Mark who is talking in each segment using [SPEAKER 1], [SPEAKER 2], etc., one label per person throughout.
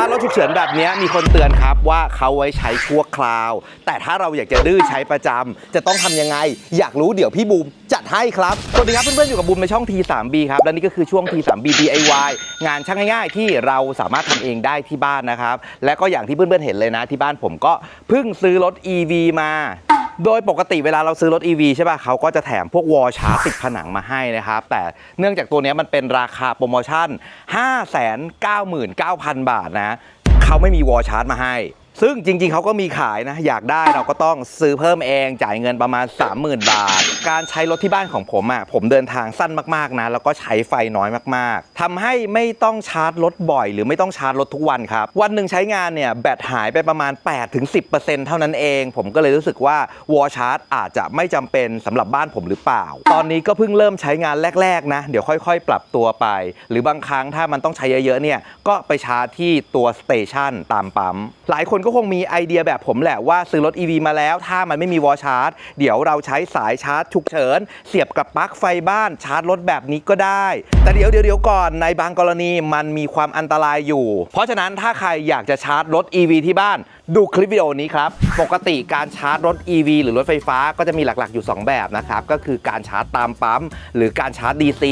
[SPEAKER 1] าร์จรถฉุกเฉินแบบนี้มีคนเตือนครับว่าเขาไว้ใช้ชั่วคราว แต่ถ้าเราอยากจะดื้อใช้ประจำจะต้องทำยังไง อยากรู้เดี๋ยวพี่บูมจัดให้ครับ สวัสดีครับเพื่อนๆอยู่กับบูมในช่อง T3B ครับ และนี่ก็คือช่วง T3B DIY งานช่างง่ายๆ ที่เราสามารถทำเองได้ที่บ้านนะครับ และก็อย่างที่เพื่อนๆเห็นเลยนะ ที่บ้านผมก็เพิ่งซื้อรถ EV มา โดยปกติเวลาเราซื้อรถ EV ใช่ป่ะเขาก็จะแถมพวกวอลชาร์จติดผนังมาให้นะครับ แต่เนื่องจากตัวนี้มันเป็นราคาโปรโมชั่น 599,000 บาทนะเขาไม่มีวอลชาร์จมาให้ ซึ่งจริงๆ เขาก็มีขายนะ อยากได้เราก็ต้องซื้อเพิ่มเองจ่ายเงินประมาณ 30,000 บาท การใช้รถที่บ้านของผมอะผมเดินทางสั้นมากๆนะ แล้วก็ใช้ไฟน้อยมากๆทำให้ไม่ต้องชาร์จรถบ่อย หรือไม่ต้องชาร์จรถทุกวันครับ วันหนึ่งใช้งานเนี่ยแบตหายไปประมาณ 8-10%เท่านั้นเอง ผมก็เลยรู้สึกว่าวอชาร์จอาจจะไม่จำเป็นสำหรับบ้านผมหรือเปล่า ตอนนี้ก็เพิ่งเริ่มใช้งานแรกๆนะเดี๋ยวค่อยๆ ปรับตัวไป หรือบางครั้งถ้ามันต้องใช้เยอะๆเนี่ยก็ไปชาร์จที่ตัวสเตชันตามปั๊มหลายคนก็็คงมีไอเดียแบบผมแหละว่าซื้อรถ EV มาแล้ว ถ้ามันไม่มีวอลชาร์จ เดี๋ยวเราใช้สายชาร์จฉุกเฉิน เสียบกับปลั๊กไฟบ้านชาร์จรถแบบนี้ก็ได้ แต่เดี๋ยวเดี๋ยวก่อนในบางกรณีมันมีความอันตรายอยู่ เพราะฉะนั้นถ้าใครอยากจะชาร์จรถ EV ที่บ้านดูคลิปวิดีโอนี้ครับ ปกติการชาร์จรถ EV หรือรถไฟฟ้าก็จะมีหลักๆอยู่ 2 แบบนะครับ ก็คือการชาร์จตามปั๊ม หรือการชาร์จ DC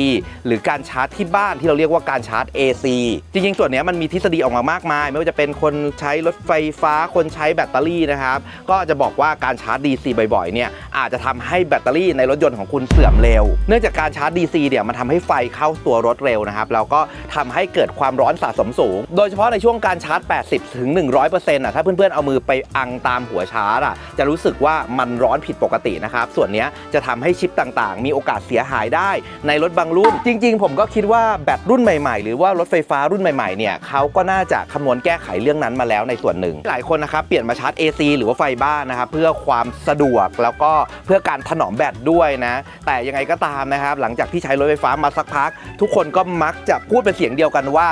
[SPEAKER 1] หรือการชาร์จที่บ้านที่เราเรียกว่าการชาร์จ AC จริงๆ ส่วนนี้มันมีทฤษฎีออกมามากมาย ไม่ว่าจะเป็นคนใช้รถไฟฟ้าคนใช้แบตเตอรี่นะครับก็จะบอกว่าการชาร์จ DC บ่อยๆเนี่ยอาจจะทำให้แบตเตอรี่ในรถยนต์ของคุณเสื่อมเร็ว เนื่องจากการชาร์จ DC เนี่ยมันทำให้ไฟเข้าตัวรถเร็วนะครับแล้วก็ทำให้เกิดความร้อนสะสมสูง โดยเฉพาะในช่วงการชาร์จ 80ถึง100%อะถ้าเพื่อนๆเอามือไปอังตามหัวชาร์จอะจะรู้สึกว่ามันร้อนผิดปกตินะครับส่วนนี้จะทำให้ชิปต่างๆ มีโอกาสเสียหายได้ในรถบางรุ่น จริง ๆ ผมก็คิดว่าแบตรุ่นใหม่ๆ หรือว่ารถไฟฟ้ารุ่นใหม่ๆเนี่ยเขาก็น่าจะคำนวณแก้ไขเรื่องนั้นมาแล้วในส่วนหนึ่งหลายคนนะครับเปลี่ยนมาชาร์จ AC หรือว่าไฟบ้านนะครับเพื่อความสะดวกแล้วก็เพื่อการถนอมแบตด้วยนะ แต่ยังไงก็ตามนะครับ หลังจากที่ใช้รถไฟฟ้ามาสักพัก ทุกคนก็มักจะพูดเป็นเสียงเดียวกันว่า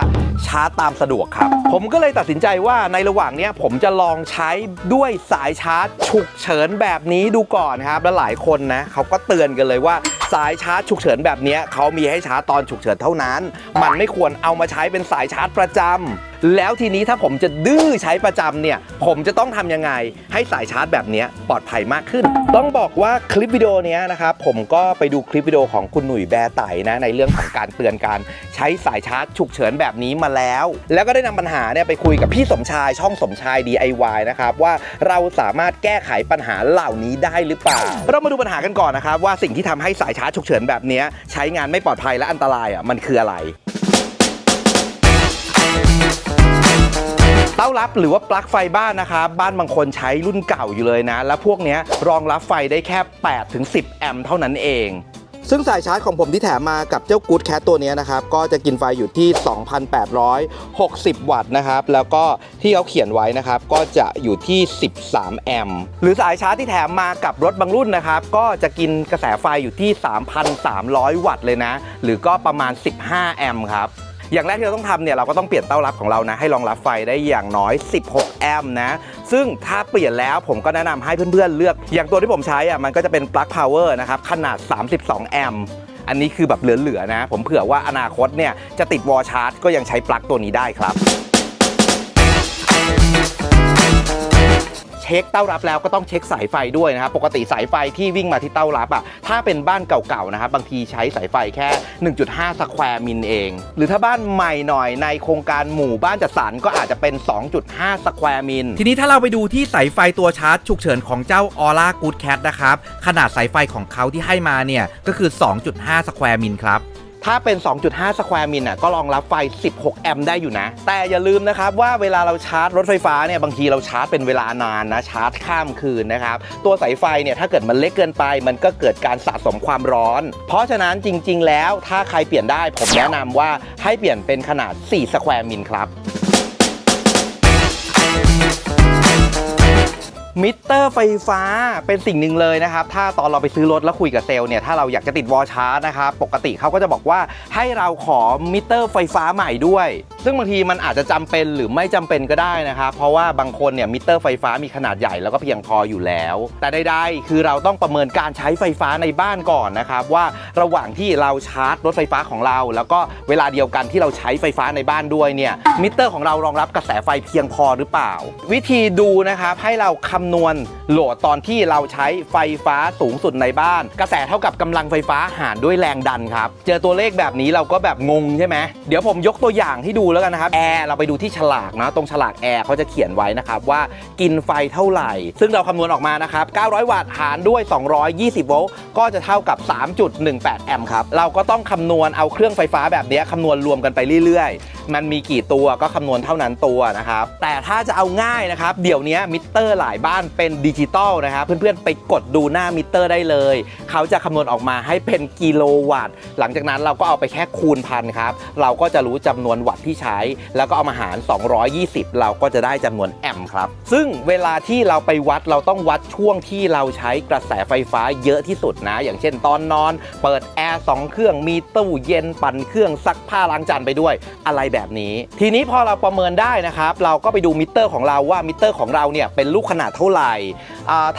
[SPEAKER 1] ชาร์จตามสะดวกครับ ผมก็เลยตัดสินใจว่าในระหว่างนี้ผมจะลองใช้ด้วยสายชาร์จ ฉุกเฉินแบบนี้ดูก่อนครับ และหลายคนนะเขาก็เตือนกันเลยว่าสายชาร์จฉุกเฉินแบบนี้เขามีให้ชาร์จตอนฉุกเฉินเท่านั้น มันไม่ควรเอามาใช้เป็นสายชาร์จประจำ แล้วทีนี้ถ้าผมจะดื้อใช้ประจำเนี่ย ผมจะต้องทำยังไง ให้สายชาร์จแบบเนี้ยปลอดภัยมากขึ้น ต้องบอกว่าคลิปวิดีโอเนี้ยนะครับผมก็ไปดูคลิปวิดีโอของคุณหนุ่ยแบร์ไตนะในเรื่องของการเตือนการใช้สายชาร์จฉุกเฉินแบบนี้มาแล้ว แล้วก็ได้นำปัญหาเนี่ยไปคุยกับพี่สมชายช่องสมชาย DIY นะครับว่าเราสามารถแก้ไขปัญหาเหล่านี้ได้หรือเปล่า เรามาดูปัญหากันก่อนนะครับว่าสิ่งที่ทำให้สายชาร์จฉุกเฉินแบบเนี้ยใช้งานไม่ปลอดภัยและอันตรายอะมันคืออะไร เต้ารับหรือว่าปลั๊กไฟบ้านนะครับบ้านบางคนใช้รุ่นเก่าอยู่เลยนะ แล้วพวกเนี้ยรองรับไฟได้แค่ 8 ถึง 10 แอมป์เท่านั้นเอง ซึ่งสายชาร์จของผมที่แถมมากับเจ้า Good Cat ตัวเนี้ยนะครับ ก็จะกินไฟอยู่ที่ 2,860 วัตต์นะครับ แล้วก็ที่เขาเขียนไว้นะครับ ก็จะอยู่ที่ 13 แอมป์หรือสายชาร์จที่แถมมากับรถบางรุ่นนะครับ ก็จะกินกระแสไฟอยู่ที่ 3,300 วัตต์เลยนะ หรือก็ประมาณ 15 แอมป์ครับ อย่างแรกที่เราต้องทำเนี่ยเราก็ต้องเปลี่ยนเต้ารับของเรานะให้รองรับไฟได้อย่างน้อย 16 แอมป์นะซึ่งถ้าเปลี่ยนแล้วผมก็แนะนำให้เพื่อนๆเลือก อย่างตัวที่ผมใช้อะมันก็จะเป็นปลั๊กพาวเวอร์นะครับขนาด 32 แอมป์อันนี้คือแบบเหลือๆนะ ผมเผื่อว่าอนาคตเนี่ยจะติดวอชาร์จก็ยังใช้ปลั๊กตัวนี้ได้ครับ ช็คเต้ารับแล้วก็ต้องเช็คสายไฟด้วยนะครับปกติสายไฟที่วิ่งมาที่เต้ารับอะถ้าเป็นบ้านเก่าๆนะครับบางทีใช้สายไฟแค่ 1.5 สแควร์มิลเอง หรือถ้าบ้านใหม่หน่อยในโครงการหมู่บ้านจัดสรรก็อาจจะเป็น 2.5 สแควร์มิลทีนี้ถ้าเราไปดูที่สายไฟตัวชาร์จฉุกเฉินของเจ้า Aura Good Cat นะครับขนาดสายไฟของเขาที่ให้มาเนี่ยก็คือ 2.5 สแควร์มิลครับ ถ้าเป็น 2.5 สแควร์มิลน่ะก็รองรับไฟ 16 แอมป์ได้อยู่นะ แต่อย่าลืมนะครับว่าเวลาเราชาร์จรถไฟฟ้าเนี่ยบางทีเราชาร์จเป็นเวลานานนะชาร์จข้ามคืนนะครับ ตัวสายไฟเนี่ยถ้าเกิดมันเล็กเกินไป มันก็เกิดการสะสมความร้อน เพราะฉะนั้นจริง ๆ แล้วถ้าใครเปลี่ยนได้ผมแนะนำว่าให้เปลี่ยนเป็นขนาด 4 สแควร์มิลครับ มิเตอร์ไฟฟ้าเป็นสิ่งหนึ่งเลยนะครับ ถ้าตอนเราไปซื้อรถแล้วคุยกับเซลล์เนี่ย ถ้าเราอยากจะติดวอชาร์จนะครับ ปกติเขาก็จะบอกว่าให้เราขอมิเตอร์ไฟฟ้าใหม่ด้วย ซึ่งบางทีมันอาจจะจำเป็นหรือไม่จำเป็นก็ได้นะครับ เพราะว่าบางคนเนี่ยมิเตอร์ไฟฟ้ามีขนาดใหญ่แล้วก็เพียงพออยู่แล้ว แต่ใดๆคือเราต้องประเมินการใช้ไฟฟ้าในบ้านก่อนนะครับว่าระหว่างที่เราชาร์จรถไฟฟ้าของเรา แล้วก็เวลาเดียวกันที่เราใช้ไฟฟ้าในบ้านด้วยเนี่ยมิเตอร์ของเรารองรับกระแสไฟเพียงพอหรือเปล่า วิธีดูนะครับให้เราคำนวณโหลดตอนที่เราใช้ไฟฟ้าสูงสุดในบ้าน กระแสเท่ากับกำลังไฟฟ้าหารด้วยแรงดันครับเจอตัวเลขแบบนี้เราก็แบบงงใช่ไหมเดี๋ยวผมยกตัวอย่างให้ดูแล้วกันนะครับแอร์เราไปดูที่ฉลากนะ ตรงฉลากแอร์เขาจะเขียนไว้นะครับว่ากินไฟเท่าไหร่ ซึ่งเราคำนวณออกมานะครับ 900 วัตต์หารด้วย 220 โวลต์ก็จะเท่ากับ 3.18 แอมป์ครับ เราก็ต้องคำนวณเอาเครื่องไฟฟ้าแบบนี้คำนวณรวมกันไปเรื่อยๆ มันมีกี่ตัวก็คำนวณเท่านั้นตัวนะครับ แต่ถ้าจะเอาง่ายนะครับ เดี๋ยวนี้มิเตอร์หลายบ้านเป็นดิจิตอลนะครับเพื่อนๆไปกดดูหน้ามิเตอร์ได้เลย เขาจะคำนวณออกมาให้เป็นกิโลวัตต์ หลังจากนั้นเราก็เอาไปแค่คูณพันครับ เราก็จะรู้จำนวนวัตต์ที่ใช้แล้วก็เอามาหาร 220 เราก็จะได้จำนวนแอมป์ครับ ซึ่งเวลาที่เราไปวัดเราต้องวัดช่วงที่เราใช้กระแสไฟฟ้าเยอะที่สุดนะ อย่างเช่นตอนนอน เปิดแอร์สองเครื่องมีตู้เย็นปั่นเครื่องซักผ้าล้างจานไปด้วยอะไรแบบนี้ ทีนี้พอเราประเมินได้นะครับ เราก็ไปดูมิเตอร์ของเราว่ามิเตอร์ของเราเนี่ยเป็นลูกขนาดเท่าไหร่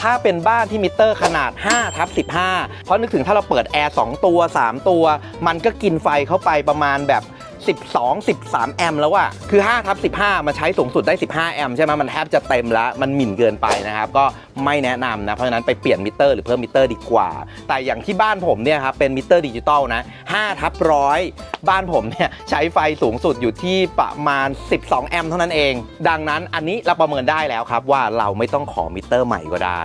[SPEAKER 1] ถ้าเป็นบ้านที่มิเตอร์ขนาด5ทับ15 เพราะนึกถึงถ้าเราเปิดแอร์2ตัว 3 ตัว มันก็กินไฟเข้าไปประมาณแบบ 12 13 แอมป์แล้วอะคือ5ทับ15มันใช้สูงสุดได้ 15 แอมป์ใช่ไหมมันแทบจะเต็มแล้ว มันหมิ่นเกินไปนะครับ ก็ไม่แนะนำนะ เพราะฉะนั้นไปเปลี่ยนมิเตอร์หรือเพิ่มมิเตอร์ดีกว่า แต่อย่างที่บ้านผมเนี่ยครับ เป็นมิเตอร์ดิจิตอลนะ5ทับร้อยบ้านผมเนี่ยใช้ไฟสูงสุดอยู่ที่ประมาณ 12 แอมป์เท่านั้นเอง ดังนั้นอันนี้เราประเมินได้แล้วครับว่าเราไม่ต้องขอมิเตอร์ใหม่ก็ได้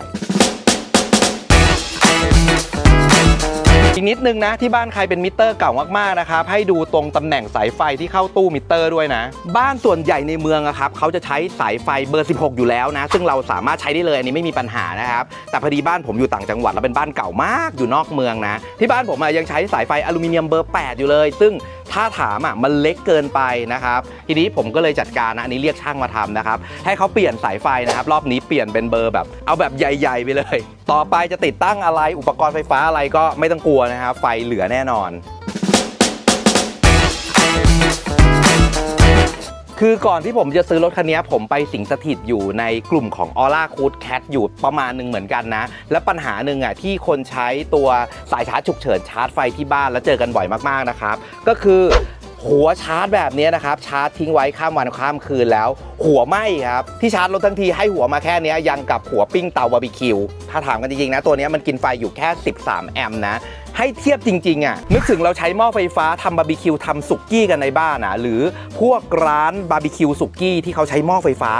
[SPEAKER 1] อีกนิดนึงนะที่บ้านใครเป็นมิเตอร์เก่ามากๆนะครับให้ดูตรงตำแหน่งสายไฟที่เข้าตู้มิเตอร์ด้วยนะ บ้านส่วนใหญ่ในเมืองอะครับเขาจะใช้สายไฟเบอร์ 16 อยู่แล้วนะ ซึ่งเราสามารถใช้ได้เลยอันนี้ไม่มีปัญหานะครับแต่พอดีบ้านผมอยู่ต่างจังหวัดแล้วเป็นบ้านเก่ามากอยู่นอกเมืองนะ ที่บ้านผมอะยังใช้สายไฟอลูมิเนียมเบอร์ 8 อยู่เลย ซึ่ง ถ้าถามอะมันเล็กเกินไปนะครับ ทีนี้ผมก็เลยจัดการนะอันนี้เรียกช่างมาทำนะครับ ให้เขาเปลี่ยนสายไฟนะครับ รอบนี้เปลี่ยนเป็นเบอร์แบบ เอาแบบใหญ่ ๆ ไปเลย ต่อไปจะติดตั้งอะไรอุปกรณ์ไฟฟ้าอะไรก็ไม่ต้องกลัวนะครับ ไฟเหลือแน่นอน คือก่อนที่ผมจะซื้อรถคันนี้ผมไปสิงสถิตอยู่ในกลุ่มของ a u r a c o o d Cat อยู่ประมาณหนึ่งเหมือนกันนะ และปัญหาหนึ่งอะที่คนใช้ตัวสายชาร์จฉุกเฉินชาร์จไฟที่บ้านแล้วเจอกันบ่อยมากๆนะครับ ก็คือหัวชาร์จแบบนี้นะครับ ชาร์จทิ้งไว้ข้ามวันข้ามคืนแล้ว หัวไหมครับ ที่ชาร์จรถทั้งทีให้หัวมาแค่เนี้ยยังกับหัวปิ้งเตาบาร์บีคิวถ้าถามกันจริงๆนะ ตัวนี้มันกินไฟอยู่แค่ 13 แอมป์นะ ให้เทียบจริงๆอะนึกถึงเราใช้หม้อไฟฟ้าทำบาร์บีคิวทำสุกี้กันในบ้านอะหรือพวกร้านบาร์บีคิวสุกี้ที่เขาใช้หม้อไฟฟ้า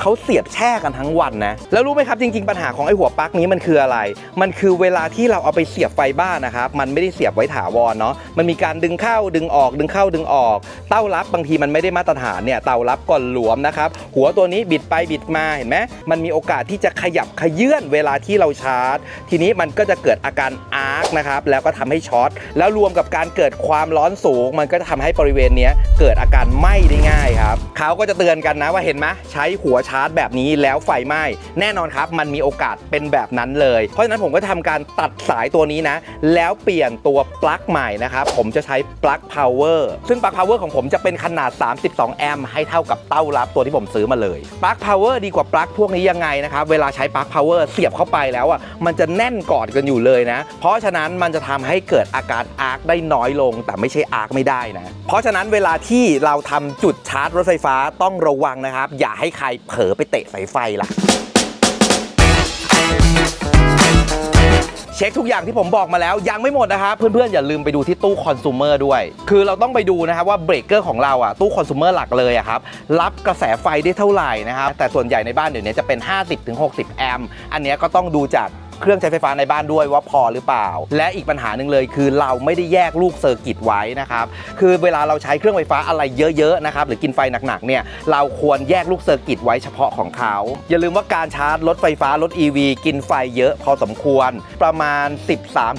[SPEAKER 1] เขาเสียบแช่กันทั้งวันนะแล้วรู้ไหมครับจริง ๆ ปัญหาของไอ้หัวปลั๊กนี้มันคืออะไร มันคือเวลาที่เราเอาไปเสียบไฟบ้านนะครับมันไม่ได้เสียบไว้ถาวรเนาะมันมีการดึงเข้าดึงออกดึงเข้าดึงออก เต้ารับบางทีมันไม่ได้มาตรฐานเนี่ยเต้ารับก่อนหลวมนะครับหัวตัวนี้บิดไปบิดมาเห็นไหมมันมีโอกาสที่จะขยับขยื่นเวลาที่เราชาร์จ ทีนี้มันก็จะเกิดอาการอาร์คนะครับแล้วก็ทำให้ช็อต แล้วรวมกับการเกิดความร้อนสูง มันก็จะทำให้บริเวณนี้เกิดอาการไหม้ได้ง่ายครับเขาก็จะเตือนกันนะว่าเห็นไหมใช้หัวชาร์จแบบนี้แล้วไฟไหม้แน่นอนครับมันมีโอกาสเป็นแบบนั้นเลย เพราะฉะนั้นผมก็ทำการตัดสายตัวนี้นะ แล้วเปลี่ยนตัวปลั๊กใหม่นะครับผมจะใช้ปลั๊กพาวเวอร์ซึ่งปลั๊กพาวเวอร์ของผมจะเป็นขนาด 32 แอมป์ให้เท่ากับเต้ารับตัวที่ผมซื้อมาเลยปลั๊กพาวเวอร์ดีกว่าปลั๊กพวกนี้ยังไงนะครับเวลาใช้ปลั๊กพาวเวอร์เสียบเข้าไปแล้วอะมันจะแน่นกอดกันอยู่เลยนะ เพราะฉะนั้นมันจะทำให้เกิดอาการอาร์คได้น้อยลง แต่ไม่ใช่อาร์คไม่ได้นะ เพราะฉะนั้นเวลาที่เราทำจุดชาร์จรถไฟฟ้าต้องระวังนะครับ อย่าให้ใครเผลอไปเตะสายไฟล่ะเช็คทุกอย่างที่ผมบอกมาแล้วยังไม่หมดนะครับเพื่อนๆ อย่าลืมไปดูที่ตู้คอน sumer ด้วย คือเราต้องไปดูนะครับว่าเบรกเกอร์ของเราอะตู้คอน sumer หลักเลยอะครับรับกระแสไฟได้เท่าไหร่นะครับแต่ส่วนใหญ่ในบ้านเดี๋ยวนี้จะเป็น 50-60 แอมป์อันนี้ก็ต้องดูจาก เครื่องใช้ไฟฟ้าในบ้านด้วยว่าพอหรือเปล่า และอีกปัญหาหนึ่งเลย คือเราไม่ได้แยกลูกเซอร์กิตไว้นะครับคือเวลาเราใช้เครื่องไฟฟ้าอะไรเยอะๆนะครับหรือกินไฟหนักๆเนี่ยเราควรแยกลูกเซอร์กิตไว้เฉพาะของเขาอย่าลืมว่าการชาร์จรถไฟฟ้ารถ EV กินไฟเยอะพอสมควรประมาณ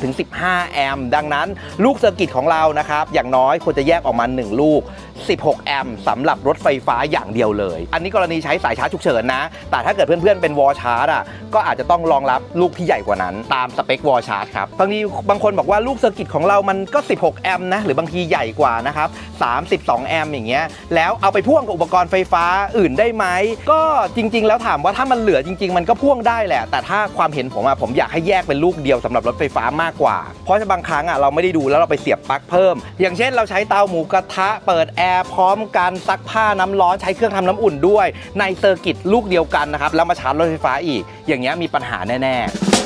[SPEAKER 1] 13-15 แอมป์ดังนั้นลูกเซอร์กิตของเรานะครับอย่างน้อยควรจะแยกออกมา 1 ลูก 16 แอมป์สำหรับรถไฟฟ้าอย่างเดียวเลย อันนี้กรณีใช้สายชาร์จฉุกเฉินนะ แต่ถ้าเกิดเพื่อนๆเป็นวอลชาร์จอะก็อาจจะต้องรองรับลูกที่ใหญ่กว่านั้น ตามสเปควอลชาร์จครับบางทีบางคนบอกว่าลูกเซอร์กิตของเรามันก็ 16 แอมป์นะ หรือบางทีใหญ่กว่านะครับ 32 แอมป์อย่างเงี้ยแล้วเอาไปพ่วงกับอุปกรณ์ไฟฟ้าอื่นได้ไหม ก็จริง ๆ แล้วถามว่าถ้ามันเหลือจริง ๆ มันก็พ่วงได้แหละ แต่ถ้าความเห็นผมอะผมอยากให้แยกเป็นลูกเดียวสำหรับรถไฟฟ้ามากกว่า เพราะบางครั้งอะเราไม่ได้ดูแล้วเราไปเสียบปลั๊กเพิ่ม อย่างเช่น เราใช้เตาหมูกระทะเปิดแอร์พร้อมกันซักผ้าน้ำร้อนใช้เครื่องทำน้ำอุ่นด้วย ในเซอร์กิตลูกเดียวกันนะครับแล้วมาชาร์จรถไฟฟ้าอีก อย่างเงี้ยมีปัญหาแน่ ๆ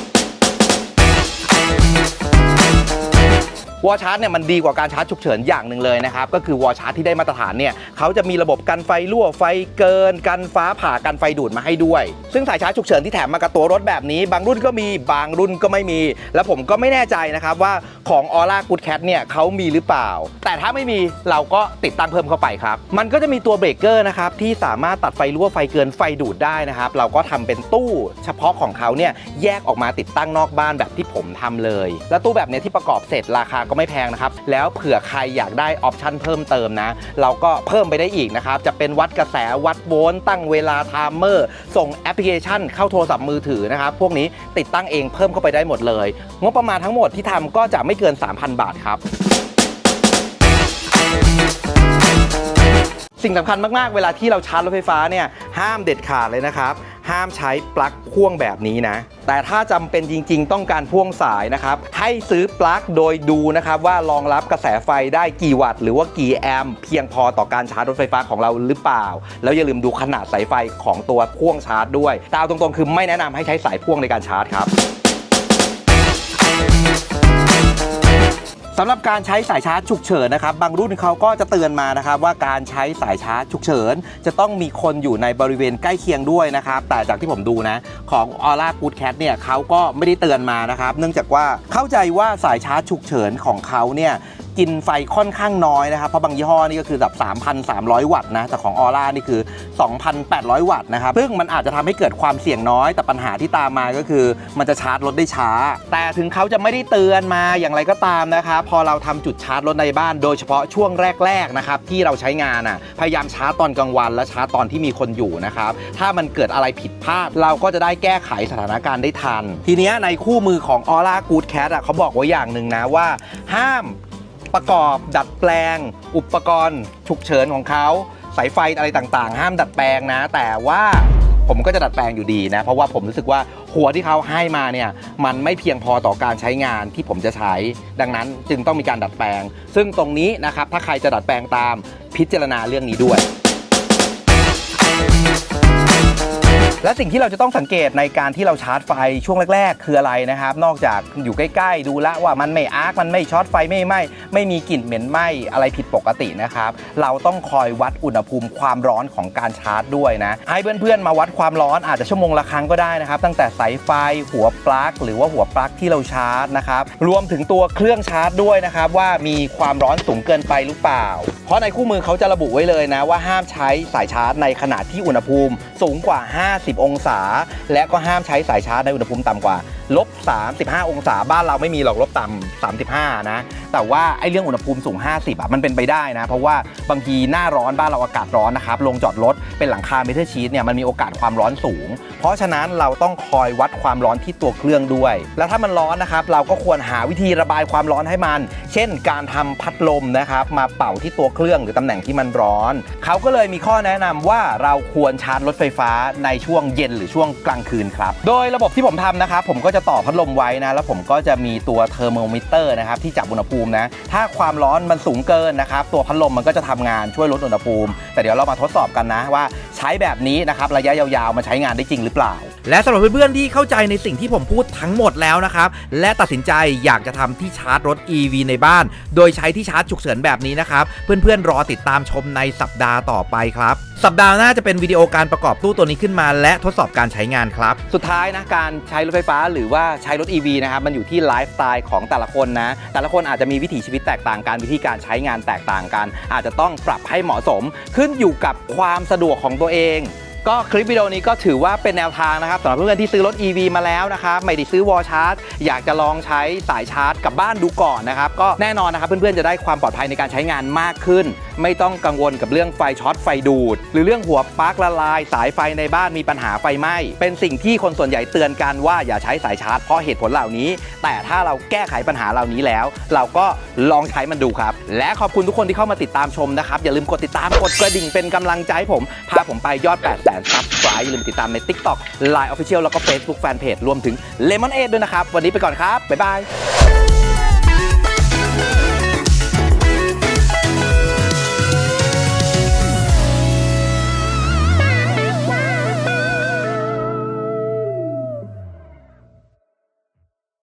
[SPEAKER 1] วอชาร์จเนี่ยมันดีกว่าการชาร์จฉุกเฉินอย่างหนึ่งเลยนะครับ ก็คือวอชาร์จที่ได้มาตรฐานเนี่ยเขาจะมีระบบกันไฟรั่วไฟเกิน กันฟ้าผ่ากันไฟดูดมาให้ด้วย ซึ่งสายชาร์จฉุกเฉินที่แถมมากับตัวรถแบบนี้ บางรุ่นก็มีบางรุ่นก็ไม่มี แล้วผมก็ไม่แน่ใจนะครับว่าของ Aura Good Cat เนี่ยเขามีหรือเปล่า แต่ถ้าไม่มีเราก็ติดตั้งเพิ่มเข้าไปครับ มันก็จะมีตัวเบรกเกอร์นะครับที่สามารถตัดไฟรั่วไฟเกินไฟดูดได้นะครับ เราก็ทำเป็นตู้เฉพาะของเขาเนี่ยแยกออกมาติดตั้งนอกบ้านแบบที่ผมทำเลย แล้วตู้แบบเนี้ยที่ประกอบเสร็จราคาก็ไม่แพงนะครับ แล้วเผื่อใครอยากได้ออปชันเพิ่มเติมนะ เราก็เพิ่มไปได้อีกนะครับ จะเป็นวัดกระแสวัดโวลต์ตั้งเวลาไทม์เมอร์ส่งแอปพลิเคชันเข้าโทรศัพท์มือถือนะครับ พวกนี้ติดตั้งเองเพิ่มเข้าไปได้หมดเลย งบประมาณทั้งหมดที่ทำก็จะไม่เกิน 3,000 บาทครับสิ่งสำคัญมาก ๆ เวลาที่เราชาร์จรถไฟฟ้าเนี่ยห้ามเด็ดขาดเลยนะครับ ห้ามใช้ปลั๊กพ่วงแบบนี้นะ แต่ถ้าจำเป็นจริง ๆ ต้องการพ่วงสายนะครับ ให้ซื้อปลั๊กโดยดูนะครับว่ารองรับกระแสไฟได้กี่วัตต์หรือว่ากี่แอมป์เพียงพอต่อการชาร์จรถไฟฟ้าของเราหรือเปล่า แล้วอย่าลืมดูขนาดสายไฟของตัวพ่วงชาร์จด้วยแต่เอาตรงๆคือไม่แนะนำให้ใช้สายพ่วงในการชาร์จครับ สำหรับการใช้สายชาร์จฉุกเฉินนะครับ บางรุ่นเขาก็จะเตือนมานะครับ ว่าการใช้สายชาร์จฉุกเฉิน จะต้องมีคนอยู่ในบริเวณใกล้เคียงด้วยนะครับ แต่จากที่ผมดูนะ ของ Aura Good Cat เนี่ยเขาก็ไม่ได้เตือนมานะครับ เนื่องจากว่าเข้าใจว่าสายชาร์จฉุกเฉินของเขาเนี่ย กินไฟค่อนข้างน้อยนะครับ เพราะบางยี่ห้อนี่ก็คือแบบ3,300 วัตต์นะแต่ของ Aura นี่คือ 2,800 วัตต์นะครับซึ่งมันอาจจะทำให้เกิดความเสี่ยงน้อย แต่ปัญหาที่ตามมาก็คือ มันจะชาร์จรถได้ช้า แต่ถึงเขาจะไม่ได้เตือนมาอย่างไรก็ตามนะครับพอเราทำจุดชาร์จรถในบ้าน โดยเฉพาะช่วงแรกๆนะครับที่เราใช้งานอะพยายามชาร์จตอนกลางวัน และชาร์จตอนที่มีคนอยู่นะครับถ้ามันเกิดอะไรผิดพลาด เราก็จะได้แก้ไขสถานการณ์ได้ทัน ทีนี้ในคู่มือของ Aura Good Cat อะเขาบอกไว้อย่างหนึ่งนะว่า ห้าม ประกอบดัดแปลง อุปกรณ์ ฉุกเฉินของเขาสายไฟอะไรต่างๆ ห้ามดัดแปลงนะ แต่ว่าผมก็จะดัดแปลงอยู่ดีนะ เพราะว่าผมรู้สึกว่าหัวที่เขาให้มาเนี่ยมันไม่เพียงพอต่อการใช้งานที่ผมจะใช้ ดังนั้นจึงต้องมีการดัดแปลง ซึ่งตรงนี้นะครับถ้าใครจะดัดแปลงตามพิจารณาเรื่องนี้ด้วย และสิ่งที่เราจะต้องสังเกตในการที่เราชาร์จไฟช่วงแรก ๆ คืออะไรนะครับ นอกจากอยู่ใกล้ ๆ ดูแลวว่ามันไม่อาร์คมันไม่ช็อตไฟไม่ไหม้ไม่มีกลิ่นเหม็นไหม้อะไรผิดปกตินะครับ เราต้องคอยวัดอุณหภูมิความร้อนของการชาร์จด้วยนะ ให้เพื่อนๆมาวัดความร้อนอาจจะชั่วโมงละครั้งก็ได้นะครับ ตั้งแต่สายไฟหัวปลั๊กหรือว่าหัวปลั๊กที่เราชาร์จนะครับรวมถึงตัวเครื่องชาร์จด้วยนะครับว่ามีความร้อนสูงเกินไปหรือเปล่า ราะในคู่มือเขาจะระบุไว้เลยนะว่าห้ามใช้สายชาร์จในขณะที่อุณหภูมิสูงกว่า 50 องศา และก็ห้ามใช้สายชาร์จในอุณหภูมิต่ำกว่าลบ35 องศาบ้านเราไม่มีหรอกลบต่ำ35 นะ แต่ว่าไอ้เรื่องอุณหภูมิสูง 50อะมันเป็นไปได้นะ เพราะว่าบางทีหน้าร้อนบ้านเราอากาศร้อนนะครับลงจอดรถเป็นหลังคาเมทัลชีทเนี่ยมันมีโอกาสความร้อนสูง เพราะฉะนั้นเราต้องคอยวัดความร้อนที่ตัวเครื่องด้วย แล้วถ้ามันร้อนนะครับเราก็ควรหาวิธีระบายความร้อนให้มัน เช่น การทำพัดลมนะครับมาเป่าที่ตัวเครื่องรื่องหรือตำแหน่งที่มันร้อน เขาก็เลยมีข้อแนะนำว่าเราควรชาร์จรถไฟฟ้าในช่วงเย็นหรือช่วงกลางคืนครับ โดยระบบที่ผมทำนะครับผมก็จะต่อพัดลมไว้นะ แล้วผมก็จะมีตัวเทอร์โมมิเตอร์นะครับที่จับอุณหภูมินะ ถ้าความร้อนมันสูงเกินนะครับตัวพัดลมมันก็จะทำงานช่วยลดอุณหภูมิ แต่เดี๋ยวเรามาทดสอบกันนะว่าใช้แบบนี้นะครับระยะยาวๆมันใช้งานได้จริงหรือเปล่า
[SPEAKER 2] และสำหรับเพื่อนๆที่เข้าใจในสิ่งที่ผมพูดทั้งหมดแล้วนะครับ และตัดสินใจอยากจะทำที่ชาร์จรถ EV ในบ้าน โดยใช้ที่ชาร์จฉุกเฉินแบบนี้นะครับ เพื่อนๆรอติดตามชมในสัปดาห์ต่อไปครับ สัปดาห์หน้าจะเป็นวิดีโอการประกอบตู้ตัวนี้ขึ้นมา และทดสอบการใช้งานครับ
[SPEAKER 1] สุดท้ายนะการใช้รถไฟฟ้าหรือว่าใช้รถ EV นะครับมันอยู่ที่ไลฟ์สไตล์ของแต่ละคนนะ แต่ละคนอาจจะมีวิถีชีวิตแตกต่างกันวิธีการใช้งานแตกต่างกัน อาจจะต้องปรับให้เหมาะสม ขึ้นอยู่กับความสะดวกของตัวเอง ก็คลิปวิดีโอนี้ก็ถือว่าเป็นแนวทางนะครับสำหรับเพื่อนๆที่ซื้อรถ EV มาแล้วนะครับไม่ได้ซื้อวอลชาร์จ อยากจะลองใช้สายชาร์จกับบ้านดูก่อนนะครับก็แน่นอนนะครับเพื่อนๆจะได้ความปลอดภัยในการใช้งานมากขึ้น ไม่ต้องกังวลกับเรื่องไฟช็อตไฟดูด หรือเรื่องหัวปลั๊กละลาย สายไฟในบ้านมีปัญหาไฟไหม้เป็นสิ่งที่คนส่วนใหญ่เตือนกันว่าอย่าใช้สายชาร์จเพราะเหตุผลเหล่านี้ แต่ถ้าเราแก้ไขปัญหาเหล่านี้แล้ว เราก็ลองใช้มันดูครับ และขอบคุณทุกคนที่เข้ามาติดตามชมนะครับอย่าลืมกดติดตามกดกระดิ่งเป็นกำลังใจผมพาผมไปยอด8นซับสไคย่าลืมติดตามใน TikTok Line Official แล้วก็ Facebook Fanpage รวมถึง Lemon 8ด้วยนะครับ วันนี้ไปก่อนครับ บ๊ายบาย